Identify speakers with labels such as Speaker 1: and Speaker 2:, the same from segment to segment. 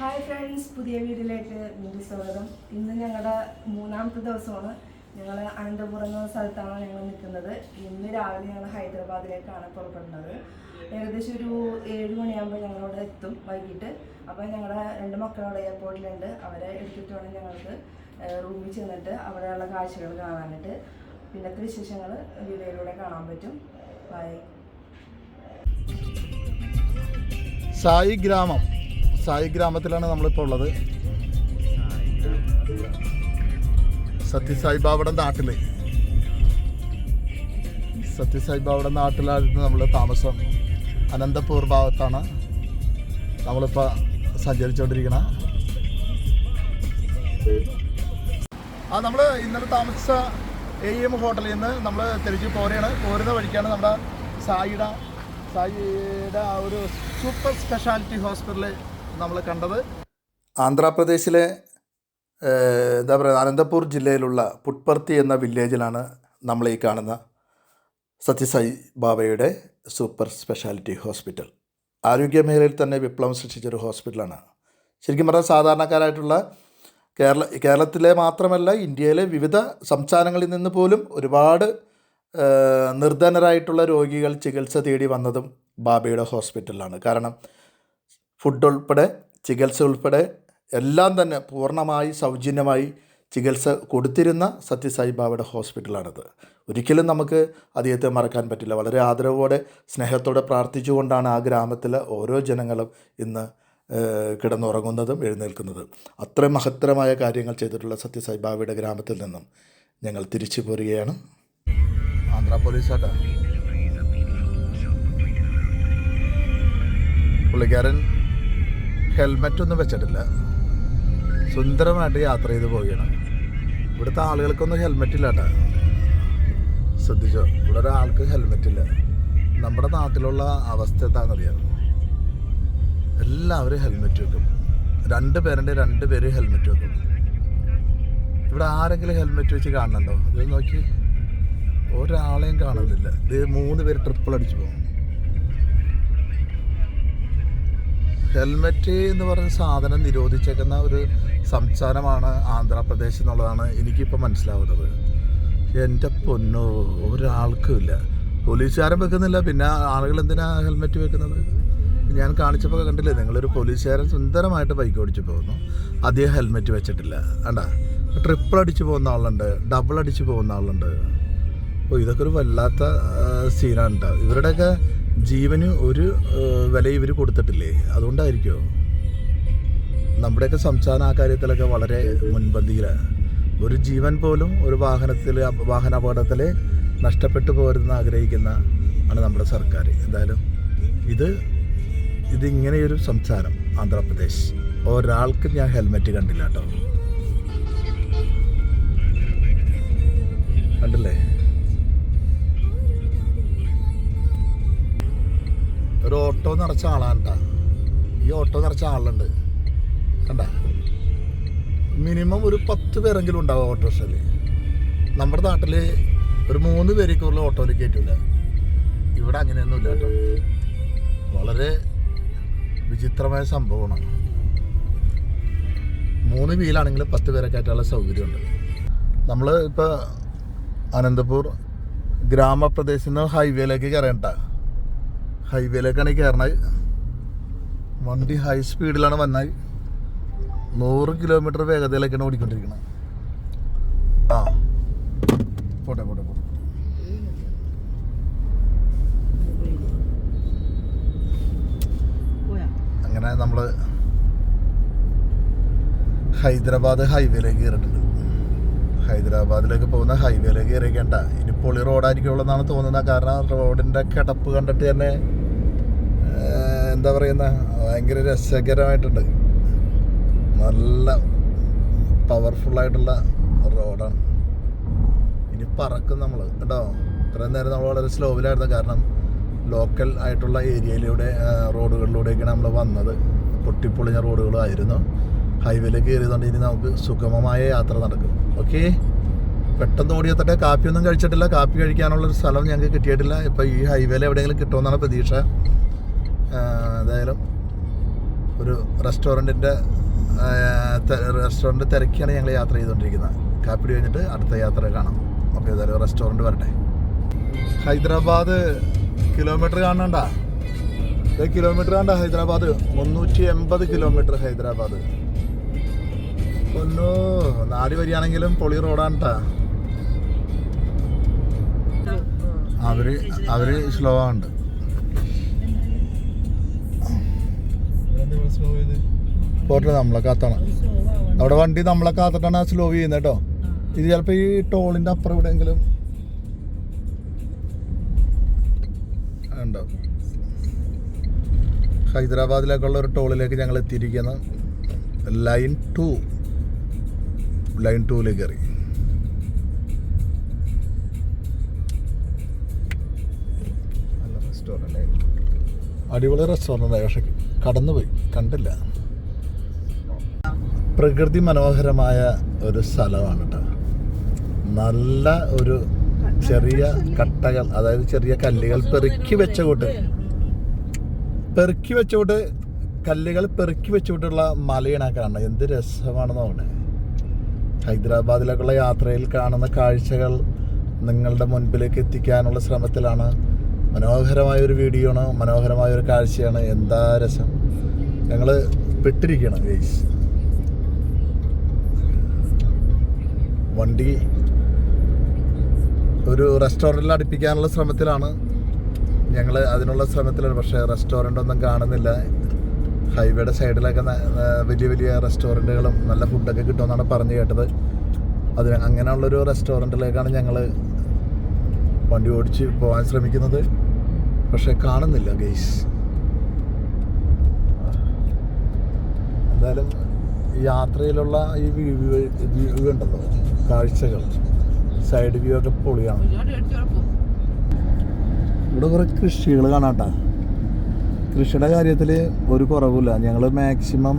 Speaker 1: Hi friends പുതിയ വീഡിയോയിലേക്ക് വീണ്ടും സ്വാഗതം. ഇന്ന് ഞങ്ങളുടെ മൂന്നാമത്തെ ദിവസമാണ്. ഞങ്ങൾ അനന്തപുരം എന്ന സ്ഥലത്താണ് ഞങ്ങൾ നിൽക്കുന്നത്. ഇന്ന് രാവിലെ ഞങ്ങൾ ഹൈദരാബാദിലേക്കാണ് പുറപ്പെടുന്നത്. ഏകദേശം ഒരു ഏഴ് മണിയാകുമ്പോൾ ഞങ്ങളവിടെ എത്തും വൈകിട്ട്. അപ്പോൾ ഞങ്ങളുടെ രണ്ട് മക്കളവിടെ എയർപോർട്ടിലുണ്ട്. അവരെ എടുത്തിട്ട് വേണം ഞങ്ങൾക്ക് റൂമിൽ ചെന്നിട്ട് അവിടെയുള്ള കാഴ്ചകൾ കാണാനായിട്ട്. പിന്നത്തെ വിശേഷങ്ങൾ വീഡിയോയിലൂടെ കാണാൻ പറ്റും. ബൈ
Speaker 2: സായി ഗ്രാമം. സായി ഗ്രാമത്തിലാണ് നമ്മളിപ്പോൾ ഉള്ളത്. സത്യസായി ബാബയുടെ നാട്ടിൽ സത്യസായി ബാബയുടെ നാട്ടിലായിരുന്നു നമ്മൾ താമസം. അനന്തപൂർ ഭാഗത്താണ് നമ്മളിപ്പോൾ സഞ്ചരിച്ചുകൊണ്ടിരിക്കണം ആ നമ്മൾ ഇന്നലെ താമസിച്ച എ എം ഹോട്ടലിൽ നിന്ന് നമ്മൾ തിരിച്ച് പോരുകയാണ് പോരുന്ന വഴിക്കാണ് നമ്മുടെ സായിയുടെ സായിയുടെ ആ ഒരു സൂപ്പർ സ്പെഷ്യാലിറ്റി ഹോസ്പിറ്റൽ നമ്മൾ കണ്ടത്? ആന്ധ്രാപ്രദേശിലെ എന്താ പറയുക അനന്തപൂർ ജില്ലയിലുള്ള പുട്പർത്തി എന്ന വില്ലേജിലാണ് നമ്മൾ ഈ കാണുന്ന സത്യസായി ബാബയുടെ സൂപ്പർ സ്പെഷ്യാലിറ്റി ഹോസ്പിറ്റൽ. ആരോഗ്യമേഖലയിൽ തന്നെ വിപ്ലവം സൃഷ്ടിച്ചൊരു ഹോസ്പിറ്റലാണ്. ശരിക്കും പറഞ്ഞാൽ സാധാരണക്കാരായിട്ടുള്ള കേരള കേരളത്തിലെ മാത്രമല്ല ഇന്ത്യയിലെ വിവിധ സംസ്ഥാനങ്ങളിൽ നിന്ന് പോലും ഒരുപാട് നിർധനരായിട്ടുള്ള രോഗികൾ ചികിത്സ തേടി വന്നതും ബാബയുടെ ഹോസ്പിറ്റലിലാണ് കാരണം ഫുഡ് ഉൾപ്പെടെ ചികിത്സ ഉൾപ്പെടെ എല്ലാം തന്നെ പൂർണമായി സൗജന്യമായി ചികിത്സ കൊടുത്തിരുന്ന സത്യസായി ബാബയുടെ ഹോസ്പിറ്റലാണിത്. ഒരിക്കലും നമുക്ക് അദ്ദേഹത്തെ മറക്കാൻ പറ്റില്ല. വളരെ ആദരവോടെ സ്നേഹത്തോടെ പ്രാർത്ഥിച്ചുകൊണ്ടാണ് ആ ഗ്രാമത്തിലെ ഓരോ ജനങ്ങളും ഇന്ന് കിടന്നുറങ്ങുന്നതും എഴുന്നേൽക്കുന്നതും. അത്രയും മഹത്തരമായ കാര്യങ്ങൾ ചെയ്തിട്ടുള്ള സത്യസായി ബാബയുടെ ഗ്രാമത്തിൽ നിന്നും ഞങ്ങൾ തിരിച്ചു പോരുകയാണ്. ആന്ധ്ര പോലീസാട്ടാ. പുള്ളിക്കാരൻ ഹെൽമെറ്റ് ഒന്നും വെച്ചിട്ടില്ല. സുന്ദരമായിട്ട് യാത്ര ചെയ്ത് പോവുകയാണ്. ഇവിടുത്തെ ആളുകൾക്കൊന്നും ഹെൽമെറ്റ് ഇല്ല കേട്ടോ ശ്രദ്ധിച്ചോ ഇവിടെ ഒരാൾക്ക് ഹെൽമെറ്റ് ഇല്ല നമ്മുടെ നാട്ടിലുള്ള അവസ്ഥ എന്താണെന്നറിയാം എല്ലാവരും ഹെൽമെറ്റ് വെക്കും. രണ്ട് പേരുണ്ട് രണ്ട് പേര് ഹെൽമെറ്റ് വെക്കും. ഇവിടെ ആരെങ്കിലും ഹെൽമെറ്റ് വെച്ച് കാണുന്നുണ്ടോ? ഇത് നോക്കി. ഒരാളെയും കാണുന്നില്ല. ഇത് മൂന്ന് പേര് ട്രിപ്പിൾ അടിച്ചു പോകും. ഹെൽമെറ്റ് എന്ന് പറഞ്ഞ സാധനം നിരോധിച്ചേക്കുന്ന ഒരു സംസ്ഥാനമാണ് ആന്ധ്രാപ്രദേശ് എന്നുള്ളതാണ് എനിക്കിപ്പോൾ മനസ്സിലാവുന്നത്. എന്റെ പൊന്നോ ഒരാൾക്കും ഇല്ല. പോലീസുകാരൻ വെക്കുന്നില്ല പിന്നെ ആളുകൾ എന്തിനാ ഹെൽമെറ്റ് വെക്കുന്നത്? ഞാൻ കാണിച്ചപ്പോൾ കണ്ടില്ലേ നിങ്ങളൊരു പോലീസുകാരൻ സുന്ദരമായിട്ട് ബൈക്ക് ഓടിച്ചു പോകുന്നു. അദ്ദേഹം ഹെൽമെറ്റ് വെച്ചിട്ടില്ല. വേണ്ട ട്രിപ്പിൾ അടിച്ച് പോകുന്ന ആളുണ്ട് ഡബിൾ അടിച്ച് പോകുന്ന ആളുണ്ട്. ഓ ഇതൊക്കെ ഒരു വല്ലാത്ത സീനാണ് കേട്ടോ ഇവരുടെയൊക്കെ ജീവന് ഒരു വില ഇവർ കൊടുത്തിട്ടില്ലേ? അതുകൊണ്ടായിരിക്കുമോ നമ്മുടെയൊക്കെ സംസ്ഥാനം ആ കാര്യത്തിലൊക്കെ വളരെ മുൻപന്തിയിലാണ് ഒരു ജീവൻ പോലും ഒരു വാഹനത്തിൽ വാഹന അപകടത്തിൽ നഷ്ടപ്പെട്ടു പോരുന്ന ആഗ്രഹിക്കുന്ന ആണ് നമ്മുടെ സർക്കാർ. എന്തായാലും ഇത് ഇതിങ്ങനെയൊരു സംസ്ഥാനം ആന്ധ്രാപ്രദേശ്. ഒരാൾക്ക് ഞാൻ ഹെൽമെറ്റ് കണ്ടില്ല കേട്ടോ. കണ്ടില്ലേ? ഒരു ഓട്ടോ നിറച്ച ആളാണ് ട്ടാ. ഈ ഓട്ടോ നിറച്ച ആളുണ്ട്. കണ്ട? മിനിമം ഒരു പത്ത് പേരെങ്കിലും ഉണ്ടാവും ഓട്ടോറിക്ഷയിൽ. നമ്മുടെ നാട്ടിൽ ഒരു മൂന്ന് പേരെ കൂടുതൽ ഓട്ടോയിൽ കയറ്റില്ല ഇവിടെ അങ്ങനെയൊന്നുമില്ല കേട്ടോ. വളരെ വിചിത്രമായ സംഭവമാണ്. മൂന്ന് വീലാണെങ്കിൽ പത്ത് പേരെ കയറ്റാനുള്ള സൗകര്യമുണ്ട്. നമ്മൾ ഇപ്പോൾ അനന്തപൂർ ഗ്രാമപ്രദേശത്ത് നിന്ന് ഹൈവേയിലേക്ക് കയറേണ്ട. ഹൈവേയിലേക്കാണ് കയറണത്. വണ്ടി ഹൈ സ്പീഡിലാണ് വന്നത്. നൂറ് കിലോമീറ്റർ വേഗതയിലേക്കാണ് ഓടിക്കൊണ്ടിരിക്കുന്നത് ആ. പോട്ടെ പോട്ടെ പോട്ടെ. അങ്ങനെ നമ്മൾ ഹൈദരാബാദ് ഹൈവേയിലേക്ക് കയറിയിട്ടുണ്ട്. ഹൈദരാബാദിലേക്ക് പോകുന്ന ഹൈവേയിലേക്ക് കയറിയേക്കണ്ട. ഇനി പൊളി റോഡായിരിക്കുള്ളതെന്നാണ് തോന്നുന്നത്. കാരണം റോഡിന്റെ കിടപ്പ് കണ്ടിട്ട് തന്നെ എന്താ പറയുന്ന ഭയങ്കര രസകരമായിട്ടുണ്ട്. നല്ല പവർഫുള്ളായിട്ടുള്ള റോഡാണ് ഇനി പറക്കും നമ്മൾ കേട്ടോ? ഇത്രയും നേരം നമ്മൾ വളരെ സ്ലോവിലായിരുന്നു കാരണം ലോക്കൽ ആയിട്ടുള്ള ഏരിയയിലൂടെ റോഡുകളിലൂടെയൊക്കെയാണ് നമ്മൾ വന്നത് പൊട്ടിപ്പൊളിഞ്ഞ റോഡുകളായിരുന്നു ഹൈവേയിൽ കയറിയതുകൊണ്ട് ഇനി നമുക്ക് സുഗമമായ യാത്ര നടക്കും. ഓക്കെ പെട്ടെന്ന് ഓടിയെത്തട്ടെ കാപ്പിയൊന്നും കഴിച്ചിട്ടില്ല. കാപ്പി കഴിക്കാനുള്ളൊരു സ്ഥലം ഞങ്ങൾക്ക് കിട്ടിയിട്ടില്ല. ഇപ്പോൾ ഈ ഹൈവേയിൽ എവിടെയെങ്കിലും കിട്ടുമെന്നാണ് പ്രതീക്ഷ. ആ, എന്തായാലും ഒരു റെസ്റ്റോറന്റിന്റെ റെസ്റ്റോറന്റ് തിരക്കിയാണ് ഞങ്ങൾ യാത്ര ചെയ്തുകൊണ്ടിരിക്കുന്നത്. കാപ്പിടി കഴിഞ്ഞിട്ട് അടുത്ത യാത്ര കാണാം. അപ്പോൾ ഏതായാലും റെസ്റ്റോറന്റ് വരട്ടെ. ഹൈദരാബാദ് കിലോമീറ്റർ കാണണ്ട. കിലോമീറ്റർ കാണണ്ട ഹൈദരാബാദ്. മുന്നൂറ്റി എൺപത് കിലോമീറ്റർ ഹൈദരാബാദ്. ഒന്നോ നാല് വരികയാണെങ്കിലും പൊളി റോഡാണ് ട്ടാ. അവർ അവർ സ്ലോ ആണ് പോട്ടെ നമ്മളെ കാത്താണ്. അവിടെ വണ്ടി നമ്മളെ കാത്തിട്ടാണ് സ്ലോ ചെയ്യുന്നത് കേട്ടോ. ഇത് ചിലപ്പോൾ ഈ ടോളിന്റെ അപ്പുറം എവിടെയെങ്കിലും ഉണ്ടാവും. ഹൈദരാബാദിലേക്കുള്ള ഒരു ടോളിലേക്ക് ഞങ്ങൾ എത്തിയിരിക്കുന്നത് ലൈൻ ടു ലൈൻ ടൂവിലേക്ക് കയറി റെസ്റ്റോറന്റ് അടിപൊളി റെസ്റ്റോറന്റ് ആയി പക്ഷെ കടന്നുപോയി. കണ്ടില്ല. പ്രകൃതി മനോഹരമായ ഒരു സ്ഥലമാണ് കേട്ടോ നല്ല ഒരു ചെറിയ കട്ടകൾ അതായത് ചെറിയ കല്ലുകൾ പെറുക്കി വെച്ച കൂട്ട് പെറുക്കി വെച്ചുകൊണ്ട് കല്ലുകൾ പെറുക്കി വെച്ചുകൊണ്ടുള്ള മലയാണ് കാണുന്നത്. എന്ത് രസമാണെന്ന് നോക്കണേ ഹൈദരാബാദിലേക്കുള്ള യാത്രയിൽ കാണുന്ന കാഴ്ചകൾ നിങ്ങളുടെ മുൻപിലേക്ക് എത്തിക്കാനുള്ള ശ്രമത്തിലാണ്. മനോഹരമായ ഒരു വീഡിയോ ആണ് മനോഹരമായ ഒരു കാഴ്ചയാണ്. എന്താ രസം? ഞങ്ങൾ പെട്ടിരിക്കണം ഗൈസ് വണ്ടി ഒരു റെസ്റ്റോറന്റിൽ അടുപ്പിക്കാനുള്ള ശ്രമത്തിലാണ് ഞങ്ങൾ അതിനുള്ള ശ്രമത്തിലാണ് പക്ഷേ റെസ്റ്റോറന്റ് ഒന്നും കാണുന്നില്ല. ഹൈവേയുടെ സൈഡിലൊക്കെ വലിയ വലിയ റെസ്റ്റോറന്റുകളും നല്ല ഫുഡൊക്കെ കിട്ടുമെന്നാണ് പറഞ്ഞു കേട്ടത്. അത് അങ്ങനെയുള്ളൊരു റെസ്റ്റോറന്റിലേക്കാണ് ഞങ്ങൾ വണ്ടി ഓടിച്ച് പോകാൻ ശ്രമിക്കുന്നത്. പക്ഷേ കാണുന്നില്ല ഗെയ്സ് എന്തായാലും യാത്രയിലുള്ള ഈ വ്യൂ വ്യൂ ഉണ്ടല്ലോ കാഴ്ചകൾ. സൈഡ് വ്യൂ ഒക്കെ പൊളിയാണ്. ഇവിടെ കുറേ കൃഷികൾ കാണാട്ടാ. കൃഷിയുടെ കാര്യത്തിൽ ഒരു കുറവില്ല ഞങ്ങൾ മാക്സിമം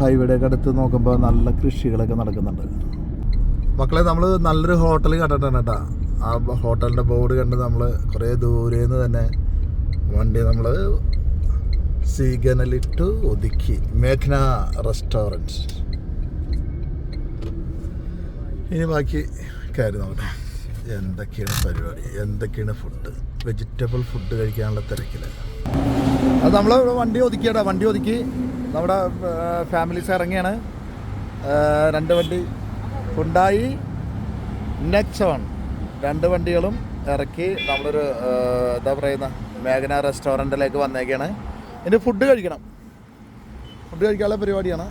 Speaker 2: ഹൈവേയുടെ ഒക്കെ അടുത്ത് നോക്കുമ്പോൾ നല്ല കൃഷികളൊക്കെ നടക്കുന്നുണ്ട്. മക്കളെ നമ്മൾ നല്ലൊരു ഹോട്ടൽ കണ്ടിട്ടാണ് കേട്ടോ. ആ ഹോട്ടലിന്റെ ബോർഡ് കണ്ട് നമ്മൾ കുറേ ദൂരെ നിന്ന് തന്നെ വണ്ടി നമ്മൾ സീഗനലിട്ട് ഒതുക്കി. മേഘ്ന റെസ്റ്റോറന്റ് ഇനി ബാക്കി കാര്യം നോക്കട്ടെ. എന്തൊക്കെയാണ് പരിപാടി? എന്തൊക്കെയാണ് ഫുഡ് വെജിറ്റബിൾ ഫുഡ് കഴിക്കാനുള്ള തിരക്കിലല്ല അത് നമ്മൾ വണ്ടി ഒതുക്കിയടാ. വണ്ടി ഒതുക്കി നമ്മുടെ ഫാമിലീസ് ഇറങ്ങിയാണ്. രണ്ട് വണ്ടി. ഉണ്ടായി വൺ രണ്ട് വണ്ടികളും ഇറക്കി നമ്മളൊരു എന്താ പറയുന്ന മേഘന റെസ്റ്റോറന്റിലേക്ക് വന്നേക്കാണ്. ഇനി ഫുഡ് കഴിക്കണം. ഫുഡ് കഴിക്കാനുള്ള പരിപാടിയാണ്.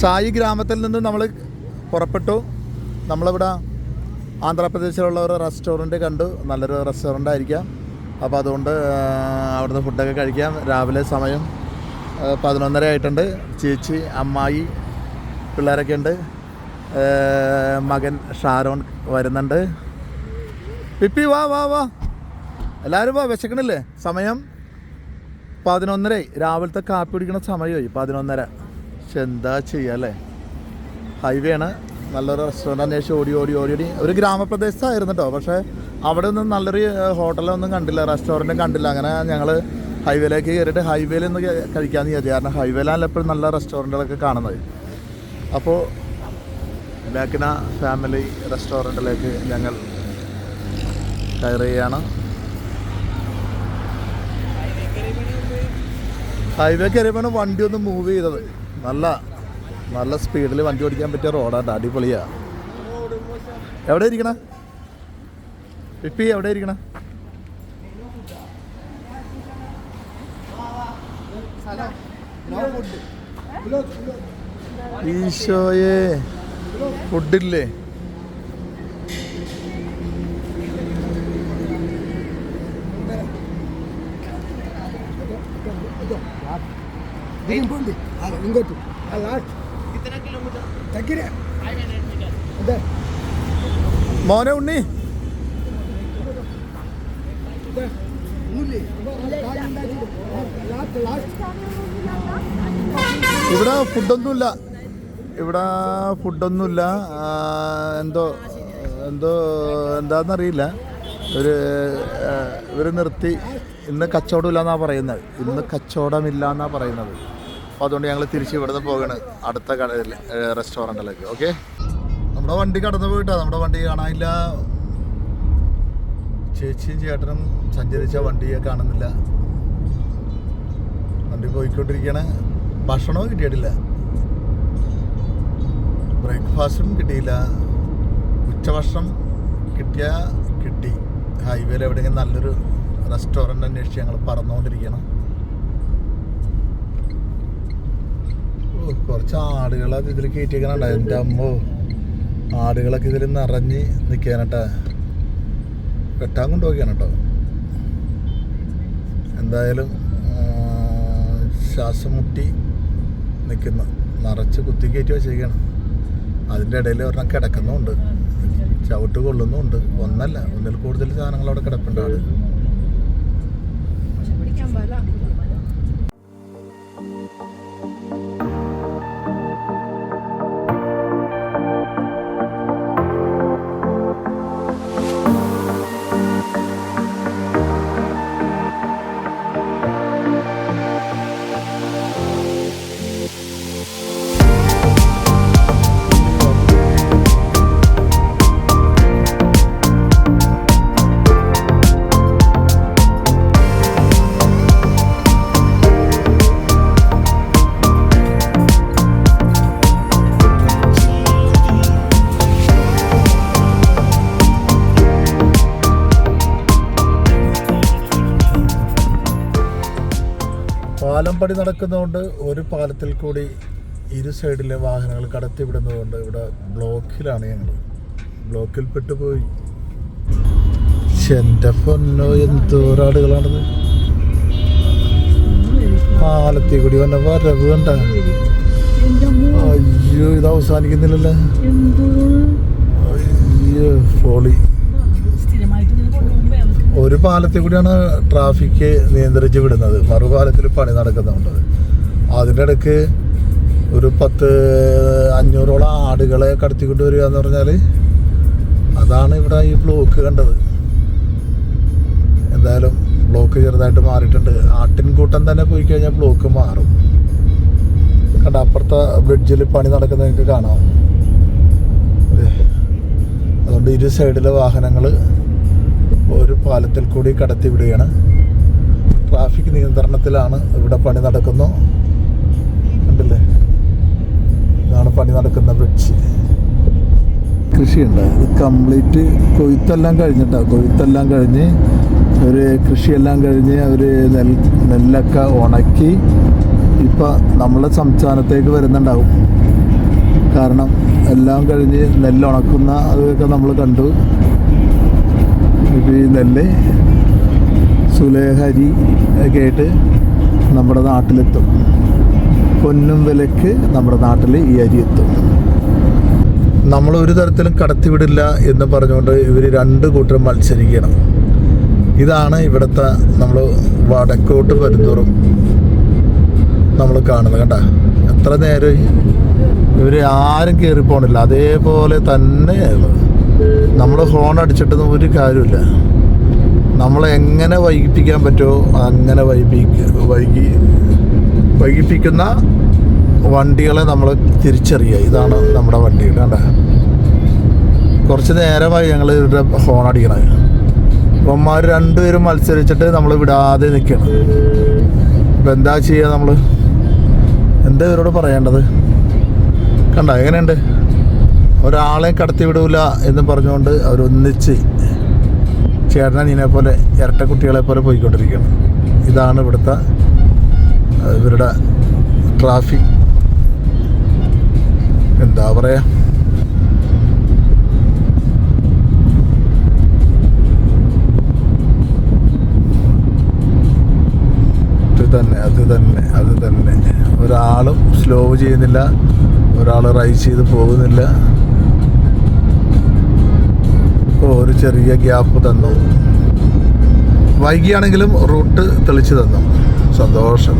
Speaker 2: സായി ഗ്രാമത്തിൽ നിന്ന് നമ്മൾ പുറപ്പെട്ടു. നമ്മളിവിടെ ആന്ധ്രാപ്രദേശിലുള്ള ഒരു റെസ്റ്റോറന്റ് കണ്ടു. നല്ലൊരു റെസ്റ്റോറന്റ് ആയിരിക്കാം. അപ്പോൾ അതുകൊണ്ട് അവിടുന്ന് ഫുഡൊക്കെ കഴിക്കാം. രാവിലെ സമയം പതിനൊന്നര ആയിട്ടുണ്ട്. ചേച്ചി അമ്മായി പിള്ളേരൊക്കെ ഉണ്ട്. മകൻ ഷാരോൺ വരുന്നുണ്ട്. പിപ്പി വാ വാ വാ. എല്ലാവരും വാ വിശക്കണില്ലേ? സമയം? പതിനൊന്നരയായി. രാവിലത്തെ കാപ്പി കുടിക്കുന്ന സമയമായി. പതിനൊന്നര. പക്ഷെ എന്താ ചെയ്യുക അല്ലേ? ഹൈവേ ആണ്. നല്ലൊരു റെസ്റ്റോറന്റ് അന്വേഷിച്ച് ഓടി ഓടി ഓടി ഓടി. ഒരു ഗ്രാമപ്രദേശത്തായിരുന്നു കേട്ടോ പക്ഷേ അവിടെ ഒന്നും നല്ലൊരു ഹോട്ടലൊന്നും കണ്ടില്ല. റെസ്റ്റോറന്റും കണ്ടില്ല. അങ്ങനെ ഞങ്ങൾ ഹൈവേയിലേക്ക് കയറിയിട്ട് ഹൈവേയിൽ നിന്ന് കഴിക്കാമെന്ന് വിചാരിച്ചു കാരണം ഹൈവേയിലാണ് എപ്പോഴും നല്ല റെസ്റ്റോറന്റുകളൊക്കെ കാണുന്നത്. അപ്പോൾ ബാക്കിന ഫാമിലി റെസ്റ്റോറന്റിലേക്ക് ഞങ്ങൾ കയറുകയാണ്. ഹൈവേ കയറിയപ്പോൾ വണ്ടി ഒന്ന് മൂവ് ചെയ്തത്. നല്ല നല്ല സ്പീഡിൽ വണ്ടി ഓടിക്കാൻ പറ്റിയ റോഡാണ് അടിപൊളിയാ. എവിടെ ഇരിക്കണ? ഇപ്പി എവിടെ ഇരിക്കണ? ഈശോയെ ഫുഡില്ലേ
Speaker 3: దిగిపోండి అలా ఇంకోటి ఆ లాస్ట్ దగ్గర అదే
Speaker 2: മോനെ ഉണ്ണി
Speaker 3: అదే ఊళ్ళి లాస్ట్ లాస్ట్
Speaker 2: ഇവിടെ ഫുഡൊന്നുമില്ല ഇവിടെ ഫുഡൊന്നുമില്ല ആ, എന്തോ എന്തോ എന്താണെന്നറിയില്ല ഒരു ഇവർ നിർത്തി ഇന്ന് കച്ചവടമില്ല എന്നാണ് പറയുന്നത് ഇന്ന് കച്ചവടമില്ല എന്നാണ് പറയുന്നത് അപ്പോൾ അതുകൊണ്ട് ഞങ്ങൾ തിരിച്ച് ഇവിടുന്ന് പോകണം. അടുത്ത കടയിൽ റെസ്റ്റോറന്റിലേക്ക് ഓക്കെ? നമ്മുടെ വണ്ടി കടന്നു പോയിട്ടാ. നമ്മുടെ വണ്ടി കാണാനില്ല. ചേച്ചിയും ചേട്ടനും സഞ്ചരിച്ച വണ്ടിയെ കാണുന്നില്ല. വണ്ടി പോയിക്കൊണ്ടിരിക്കുകയാണ് ഭക്ഷണവും കിട്ടിയിട്ടില്ല. ബ്രേക്ക്ഫാസ്റ്റും കിട്ടിയില്ല. ഉച്ചഭക്ഷണം കിട്ടിയ കിട്ടി. ഹൈവേയിൽ എവിടെയെങ്കിലും നല്ലൊരു റെസ്റ്റോറന്റ് അന്വേഷിച്ച് ഞങ്ങൾ പറന്നുകൊണ്ടിരിക്കണം. കുറച്ച് ആടുകളൊക്കെ ഇതിൽ കയറ്റിയിരിക്കണുണ്ട് എന്റെ അമ്മോ ആടുകളൊക്കെ ഇതിൽ നിറഞ്ഞ് നിൽക്കാനട്ടാ വെട്ടാൻ കൊണ്ടുപോവുകയാണ് കേട്ടോ എന്തായാലും ശ്വാസം മുട്ടി നിൽക്കുന്ന നിറച്ച് കുത്തി കയറ്റി വെച്ചേക്കാണ്. അതിന്റെ ഇടയിൽ ഒരെണ്ണം കിടക്കുന്നുമുണ്ട്. ചവിട്ട് കൊള്ളുന്നുമുണ്ട്. ഒന്നല്ല ഒന്നിൽ കൂടുതൽ സാധനങ്ങൾ അവിടെ കിടപ്പുണ്ട് ആട്. പാലം പണി നടക്കുന്നതുകൊണ്ട് ഒരു പാലത്തിൽ കൂടി ഇരു സൈഡിലെ വാഹനങ്ങൾ കടത്തിവിടുന്നതുകൊണ്ട് ഇവിടെ ബ്ലോക്കിലാണ് ഞങ്ങൾ. ബ്ലോക്കിൽ പെട്ടുപോയി. എന്റെ പൊന്നോ എന്തോരാടുകളാണത് പാലത്തിൽ കൂടി വന്ന വരവ് കണ്ട. അയ്യോ ഇത് അവസാനിക്കുന്നില്ലല്ലോ. അയ്യോ ഫോളി ഒരു പാലത്തിൽ കൂടിയാണ് ട്രാഫിക് നിയന്ത്രിച്ച് വിടുന്നത്. മറുപാലത്തിൽ പണി നടക്കുന്നുണ്ട്. അതിന്റെ ഇടയ്ക്ക് ഒരു പത്ത് അഞ്ഞൂറോളം ആടുകളെ കടത്തിക്കൊണ്ട് വരിക എന്ന് പറഞ്ഞാൽ അതാണ് ഇവിടെ ഈ ബ്ലോക്ക് കണ്ടത്. എന്തായാലും ബ്ലോക്ക് ചെറുതായിട്ട് മാറിയിട്ടുണ്ട്. ആട്ടിൻകൂട്ടം തന്നെ പോയി കഴിഞ്ഞാൽ ബ്ലോക്ക് മാറും. കണ്ട അപ്പുറത്തെ ബ്രിഡ്ജിൽ പണി നടക്കുന്നത് നിങ്ങൾക്ക് കാണാം. അതുകൊണ്ട് ഇരു സൈഡിലെ വാഹനങ്ങൾ ഒരു പാലത്തിൽ കൂടി കടത്തിവിടുകയാണ്. ട്രാഫിക് നിയന്ത്രണത്തിലാണ് ഇവിടെ പണി നടക്കുന്നു. കണ്ടില്ലേ? ഇതാണ് പണി നടക്കുന്ന ബ്രിഡ്ജ് കൃഷിയുണ്ട്. ഇത് കംപ്ലീറ്റ് കൊയ്ത്തെല്ലാം കഴിഞ്ഞിട്ടാണ് കൊയ്ത്തെല്ലാം കഴിഞ്ഞ് അവർ കൃഷിയെല്ലാം കഴിഞ്ഞ് അവർ നെൽ നെല്ലൊക്കെ ഉണക്കി ഇപ്പം നമ്മളെ സംസ്ഥാനത്തേക്ക് വരുന്നുണ്ടാവും. കാരണം എല്ലാം കഴിഞ്ഞ് നെല്ല് ഉണക്കുന്ന അതൊക്കെ നമ്മൾ കണ്ടു. ഇപ്പം ഈ നെല്ല് സുലേഹരി ഒക്കെ ആയിട്ട് നമ്മുടെ നാട്ടിലെത്തും. പൊന്നും വിലക്ക് നമ്മുടെ നാട്ടിൽ ഈ അരി എത്തും. നമ്മൾ ഒരു തരത്തിലും കടത്തിവിടില്ല എന്ന് പറഞ്ഞുകൊണ്ട് ഇവർ രണ്ട് കൂട്ടരും മത്സരിക്കണം. ഇതാണ് ഇവിടുത്തെ നമ്മൾ വടക്കോട്ട് വരുന്തോറും നമ്മൾ കാണുന്നത് കണ്ട? എത്ര നേരം ഇവർ ആരും കയറിപ്പോണില്ല അതേപോലെ തന്നെയാണ്. നമ്മൾ ഹോൺ അടിച്ചിട്ടൊന്നും ഒരു കാര്യമില്ല. നമ്മളെ എങ്ങനെ വൈകിപ്പിക്കാൻ പറ്റുമോ അങ്ങനെ വൈകിപ്പിക്ക വൈകി വൈകിപ്പിക്കുന്ന വണ്ടികളെ നമ്മൾ തിരിച്ചറിയുക. ഇതാണ് നമ്മുടെ വണ്ടികൾ കണ്ട? കുറച്ച് നേരമായി ഞങ്ങൾ ഇവരുടെ ഹോൺ അടിക്കണത് അപ്പന്മാർ രണ്ടുപേരും മത്സരിച്ചിട്ട് നമ്മൾ വിടാതെ നിൽക്കണം ഇപ്പം എന്താ ചെയ്യുക നമ്മൾ എന്താ ഇവരോട് പറയേണ്ടത്? കണ്ട എങ്ങനെയുണ്ട്? ഒരാളെ കടത്തി വിടൂല എന്ന് പറഞ്ഞുകൊണ്ട് അവരൊന്നിച്ച് ചേട്ടനീനെ പോലെ ഇരട്ട കുട്ടികളെ പോലെ പോയിക്കൊണ്ടിരിക്കുകയാണ്. ഇതാണ് ഇവിടുത്തെ ഇവരുടെ ട്രാഫിക്. എന്താ പറയുക തന്നെ അത് തന്നെ അത് തന്നെ. ഒരാളും സ്ലോ ചെയ്യുന്നില്ല. ഒരാൾ റൈസ് ചെയ്ത് പോകുന്നില്ല. ഒരു ചെറിയ ഗ്യാപ്പ് തന്നു. വൈകിയാണെങ്കിലും റൂട്ട് തെളിച്ചു തന്നു. സന്തോഷം.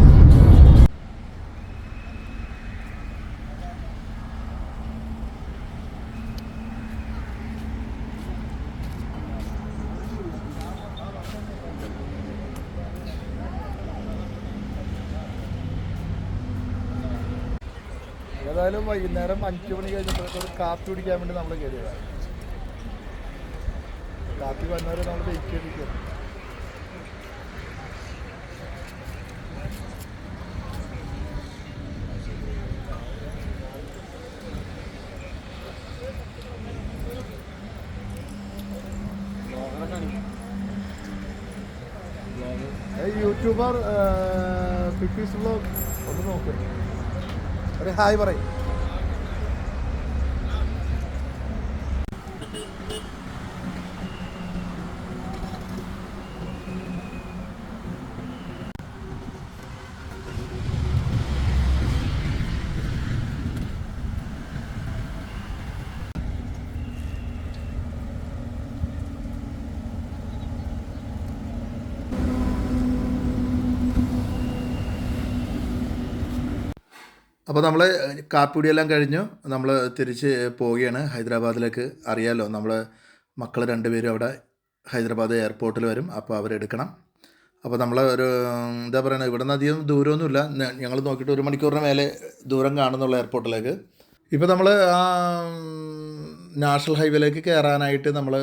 Speaker 2: ഏതായാലും വൈകുന്നേരം അഞ്ചു മണി കഴിഞ്ഞിട്ട് കാപ്പി പിടിക്കാൻ വേണ്ടി നമ്മൾ കയറിയതാണ് കാപ്പി വന്നവരെ നമ്മൾ വെയിറ്റ് ചെയ്തിരിക്കുകയാണ് ഏയ് യൂട്യൂബർ ഫിഫീസ് ബ്ലോഗ് ഒന്ന് നോക്കട്ടെ ഒരു ഹായ് പറയും. അപ്പോൾ നമ്മൾ കാപ്പിടിയെല്ലാം കഴിഞ്ഞു. നമ്മൾ തിരിച്ച് പോവുകയാണ്. ഹൈദരാബാദിലേക്ക് അറിയാമല്ലോ നമ്മൾ മക്കൾ രണ്ടുപേരും അവിടെ ഹൈദരാബാദ് എയർപോർട്ടിൽ വരും. അപ്പോൾ അവരെടുക്കണം അപ്പോൾ നമ്മൾ ഒരു എന്താ പറയുക ഇവിടെ നിന്ന് അധികം ദൂരമൊന്നുമില്ല. ഞങ്ങൾ നോക്കിയിട്ട് ഒരു മണിക്കൂറിന് മേലെ ദൂരം കാണുന്നുള്ള എയർപോർട്ടിലേക്ക്. ഇപ്പോൾ നമ്മൾ ആ നാഷണൽ ഹൈവേയിലേക്ക് കയറാനായിട്ട് നമ്മൾ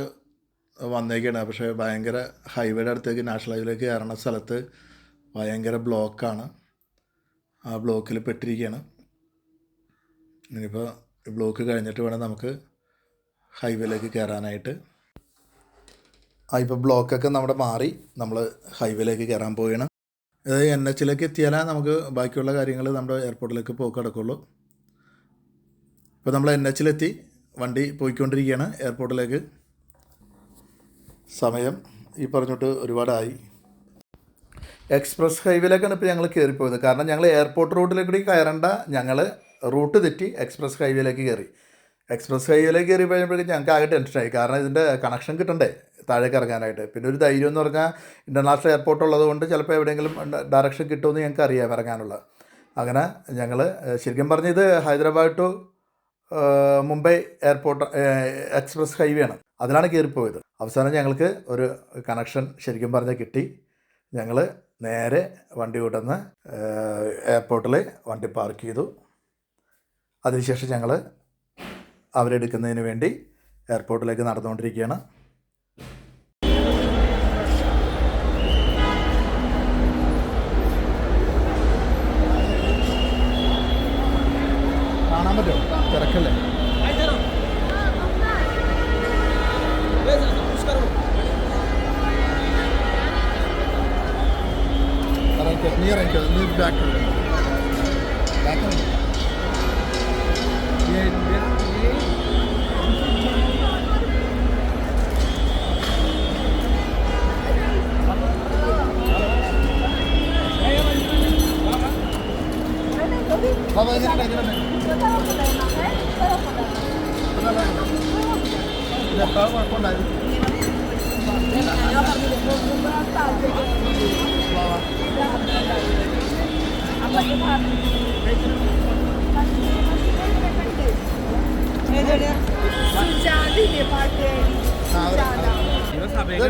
Speaker 2: വന്നേക്കാണ്. പക്ഷേ ഭയങ്കര ഹൈവേയുടെ അടുത്തേക്ക് നാഷണൽ ഹൈവേയിലേക്ക് കയറണ സ്ഥലത്ത് ഭയങ്കര ബ്ലോക്കാണ്. ആ ബ്ലോക്കിൽ പെട്ടിരിക്കുകയാണ്. ഇനിയിപ്പോൾ ബ്ലോക്ക് കഴിഞ്ഞിട്ട് വേണം നമുക്ക് ഹൈവേയിലേക്ക് കയറാനായിട്ട്. ആ ഇപ്പോൾ ബ്ലോക്കൊക്കെ നമ്മുടെ മാറി. നമ്മൾ ഹൈവേയിലേക്ക് കയറാൻ പോവുകയാണ്. അതായത് എൻ എച്ചിലേക്ക് എത്തിയാലേ നമുക്ക് ബാക്കിയുള്ള കാര്യങ്ങൾ നമ്മുടെ എയർപോർട്ടിലേക്ക് പോക്ക് കിടക്കുള്ളൂ ഇപ്പോൾ നമ്മൾ എൻ എച്ചിലെത്തി വണ്ടി പോയിക്കൊണ്ടിരിക്കുകയാണ് എയർപോർട്ടിലേക്ക്. സമയം ഈ പറഞ്ഞിട്ട് ഒരുപാടായി. എക്സ്പ്രസ് ഹൈവേയിലേക്കാണ് ഇപ്പോൾ ഞങ്ങൾ കയറിപ്പോയത് കാരണം ഞങ്ങൾ എയർപോർട്ട് റോഡിലേക്ക് കയറേണ്ട ഞങ്ങൾ റൂട്ട് തെറ്റി എക്സ്പ്രസ് ഹൈവേയിലേക്ക് കയറി എക്സ്പ്രസ് ഹൈവേയിലേക്ക് കയറി കഴിഞ്ഞപ്പോഴേക്കും ഞങ്ങൾക്ക് ആകെ ടെൻഷനായി കാരണം ഇതിന്റെ കണക്ഷൻ കിട്ടണ്ടേ താഴേക്ക് ഇറങ്ങാനായിട്ട്. പിന്നെ ഒരു ധൈര്യം എന്ന് പറഞ്ഞാൽ ഇന്റർനാഷണൽ എയർപോർട്ട് ഉള്ളതുകൊണ്ട് ചിലപ്പോൾ എവിടെയെങ്കിലും ഡയറക്ഷൻ കിട്ടുമെന്ന് ഞങ്ങൾക്ക് അറിയാം ഇറങ്ങാനുള്ള. അങ്ങനെ ഞങ്ങൾ ശരിക്കും പറഞ്ഞത് Hyderabad to Mumbai airport express highway ആണ്. അതിലാണ് കയറിപ്പോയത് അവസാനം ഞങ്ങൾക്ക് ഒരു കണക്ഷൻ ശരിക്കും പറഞ്ഞാൽ കിട്ടി. ഞങ്ങൾ നേരെ വണ്ടി കൊണ്ടുവന്ന് എയർപോർട്ടിൽ വണ്ടി പാർക്ക് ചെയ്തു. അതിനുശേഷം ഞങ്ങൾ അവരെടുക്കുന്നതിന് വേണ്ടി എയർപോർട്ടിലേക്ക് നടന്നുകൊണ്ടിരിക്കുകയാണ്. കാണാൻ പറ്റുമോ? തിരക്കല്ലേ? Ranko, mi Ranko, mi Dakar. Dakar. Yeah, I'm going to go to the
Speaker 1: hospital. I'm
Speaker 2: going to go to
Speaker 1: the hospital. I'm going to go to the hospital.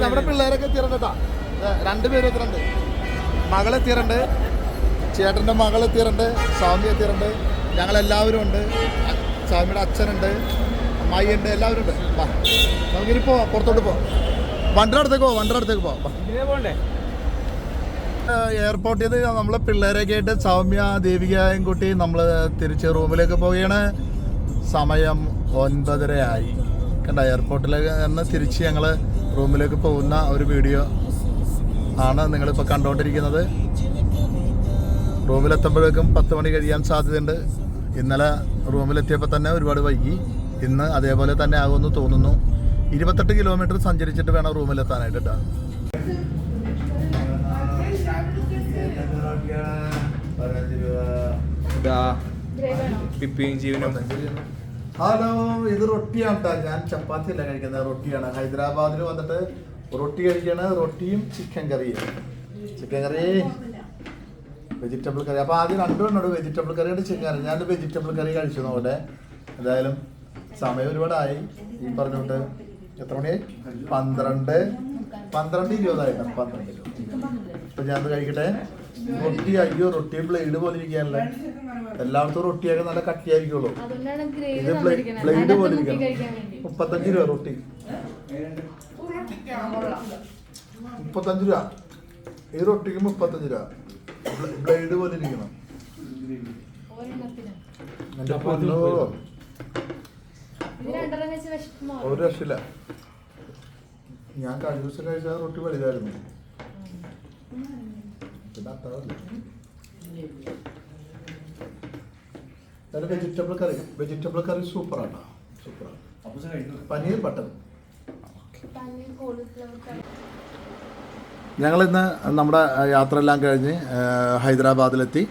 Speaker 2: നമ്മുടെ പിള്ളേരൊക്കെ എത്തിയിട്ടുണ്ട് എത്തിണ്ട് മകളെ തീരണ്ട് ചേട്ടന്റെ ചേട്ടന്റെ തീരണ്ട് സ്വാമി എത്തിയിട്ടുണ്ട്. ഞങ്ങളെല്ലാവരും ഉണ്ട്. സ്വാമിയുടെ അച്ഛനുണ്ട്. അമ്മായി ഉണ്ട് എല്ലാവരും ഉണ്ട്. നമുക്കിനി പോവാം. പുറത്തോട്ട് പോവാം. വണ്ടിയുടെ അടുത്തേക്ക് പോവാം. വണ്ടിയുടെ അടുത്തേക്ക് പോവാം. എയർപോർട്ടിൽ നിന്ന് നമ്മളെ പിള്ളേരൊക്കെ ആയിട്ട് സൗമ്യ ദേവികയും കൂട്ടി നമ്മൾ തിരിച്ച് റൂമിലേക്ക് പോവുകയാണ്. സമയം ഒൻപതരയായി. കണ്ട എയർപോർട്ടിൽ നിന്ന് തിരിച്ച് ഞങ്ങൾ റൂമിലേക്ക് പോകുന്ന ഒരു വീഡിയോ ആണ് നിങ്ങളിപ്പോൾ കണ്ടുകൊണ്ടിരിക്കുന്നത് റൂമിലെത്തുമ്പോഴേക്കും പത്ത് മണി കഴിയാൻ സാധ്യതയുണ്ട്. ഇന്നലെ റൂമിലെത്തിയപ്പോൾ തന്നെ ഒരുപാട് വൈകി. ഇന്ന് അതേപോലെ തന്നെ ആകുമെന്ന് തോന്നുന്നു. ഇരുപത്തെട്ട് കിലോമീറ്റർ സഞ്ചരിച്ചിട്ട് വേണം റൂമിലെത്താനായിട്ട് കേട്ടോ.
Speaker 4: പിപ്പിയും ജീവനും.
Speaker 2: ഹലോ ഇത് റൊട്ടിയാണ് കേട്ടോ ഞാൻ ചപ്പാത്തി അല്ല കഴിക്കുന്നത് റൊട്ടിയാണ്. ഹൈദരാബാദിൽ വന്നിട്ട് റൊട്ടി കഴിക്കണ റൊട്ടിയും ചിക്കൻ കറിയും ചിക്കൻ കറി വെജിറ്റബിൾ കറി അപ്പോൾ ആദ്യം രണ്ടു വെജിറ്റബിൾ വെജിറ്റബിൾ ഉണ്ട് ചിക്കൻ കറി ഞാൻ വെജിറ്റബിൾ കറി കഴിച്ചു നോക്കട്ടെ. എന്തായാലും സമയം ഒരുപാടായി. ഈ പറഞ്ഞോട്ട് എത്ര മണിയായി? പന്ത്രണ്ട്. പന്ത്രണ്ട് ഇരുപതായിട്ടാണ്. പന്ത്രണ്ട് ഇരുപത് അപ്പം ഞാനത് കഴിക്കട്ടെ. റൊട്ടി അയ്യോ റൊട്ടി ബ്ലേഡ് പോലെ ഇരിക്കാനല്ലേ. എല്ലായിടത്തും റൊട്ടിയൊക്കെ നല്ല കട്ടിയായിരിക്കുള്ളൂ. ഇത് ബ്ലേഡ് പോലെ ഇരിക്കണം. മുപ്പത്തഞ്ച് രൂപ റൊട്ടി. മുപ്പത്തഞ്ച് രൂപ. ഈ റൊട്ടിക്ക് മുപ്പത്തഞ്ച് രൂപ. ബ്ല- ബ്ലേഡ് പോലെ ഇരിക്കണം. എന്റെ പൊന്നോ. ഒരു രക്ഷയില്ല. ഞാൻ കഴിഞ്ഞ ദിവസം കഴിച്ച റൊട്ടി വലുതായിരുന്നു. പിന്നെ നല്ല വെജിറ്റബിൾ കറി വെജിറ്റബിൾ കറി സൂപ്പറാണ് സൂപ്പറാണ് പനീർ ബട്ടർ. ഞങ്ങളിന്ന് നമ്മുടെ യാത്രയെല്ലാം കഴിഞ്ഞ് ഹൈദരാബാദിലെത്തി.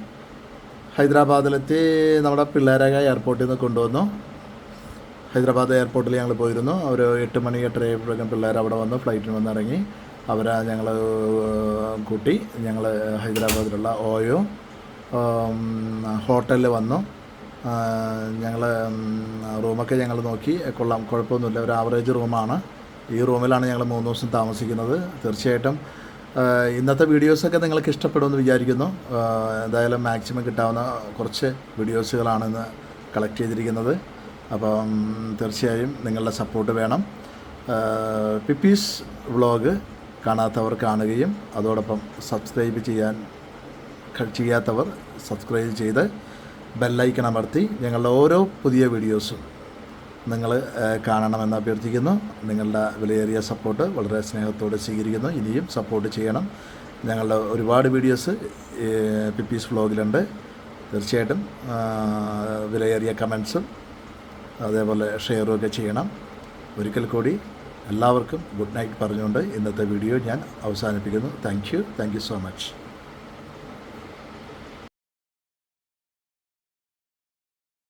Speaker 2: ഹൈദരാബാദിലെത്തി നമ്മുടെ പിള്ളേരെ എയർപോർട്ടിൽ നിന്ന് കൊണ്ടുവന്നു. ഹൈദരാബാദ് എയർപോർട്ടിൽ ഞങ്ങൾ പോയിരുന്നു. ഒരു എട്ട് മണി എട്ടര ആയപ്പോഴേക്കും പിള്ളേർ അവിടെ വന്നു ഫ്ലൈറ്റിന് വന്ന് ഇറങ്ങി അവരെ ഞങ്ങൾ കൂട്ടി ഞങ്ങൾ ഹൈദരാബാദിലുള്ള ഓയോ ഹോട്ടലിൽ വന്നു. ഞങ്ങൾ റൂമൊക്കെ ഞങ്ങൾ നോക്കി. കൊള്ളാം കുഴപ്പമൊന്നുമില്ല. ഒരു ആവറേജ് റൂമാണ്. ഈ റൂമിലാണ് ഞങ്ങൾ മൂന്ന് ദിവസം താമസിക്കുന്നത്. തീർച്ചയായിട്ടും ഇന്നത്തെ വീഡിയോസൊക്കെ നിങ്ങൾക്ക് ഇഷ്ടപ്പെടുമെന്ന് വിചാരിക്കുന്നു. എന്തായാലും മാക്സിമം കിട്ടാവുന്ന കുറച്ച് വീഡിയോസുകളാണ് ഇന്ന് കളക്ട് ചെയ്തിരിക്കുന്നത്. അപ്പം തീർച്ചയായും നിങ്ങളുടെ സപ്പോർട്ട് വേണം. പിപ്പീസ് വ്ളോഗ് കാണാത്തവർ കാണുകയും അതോടൊപ്പം സബ്സ്ക്രൈബ് ചെയ്യാൻ ചെയ്യാത്തവർ സബ്സ്ക്രൈബ് ചെയ്ത് ബെല്ലൈക്കൺ അമർത്തി ഞങ്ങളുടെ ഓരോ പുതിയ വീഡിയോസും നിങ്ങൾ കാണണമെന്ന് അഭ്യർത്ഥിക്കുന്നു. നിങ്ങളുടെ വിലയേറിയ സപ്പോർട്ട് വളരെ സ്നേഹത്തോടെ സ്വീകരിക്കുന്നു. ഇനിയും സപ്പോർട്ട് ചെയ്യണം. ഞങ്ങളുടെ ഒരുപാട് വീഡിയോസ് പിപ്പീസ് വ്ളോഗിലുണ്ട്. തീർച്ചയായിട്ടും വിലയേറിയ കമൻസും അതേപോലെ ഷെയറും ഒക്കെ ചെയ്യണം. ഒരിക്കൽ കൂടി എല്ലാവർക്കും ഗുഡ് നൈറ്റ് പറഞ്ഞുകൊണ്ട് ഇന്നത്തെ വീഡിയോ ഞാൻ അവസാനിപ്പിക്കുന്നു. Thank you thank you so much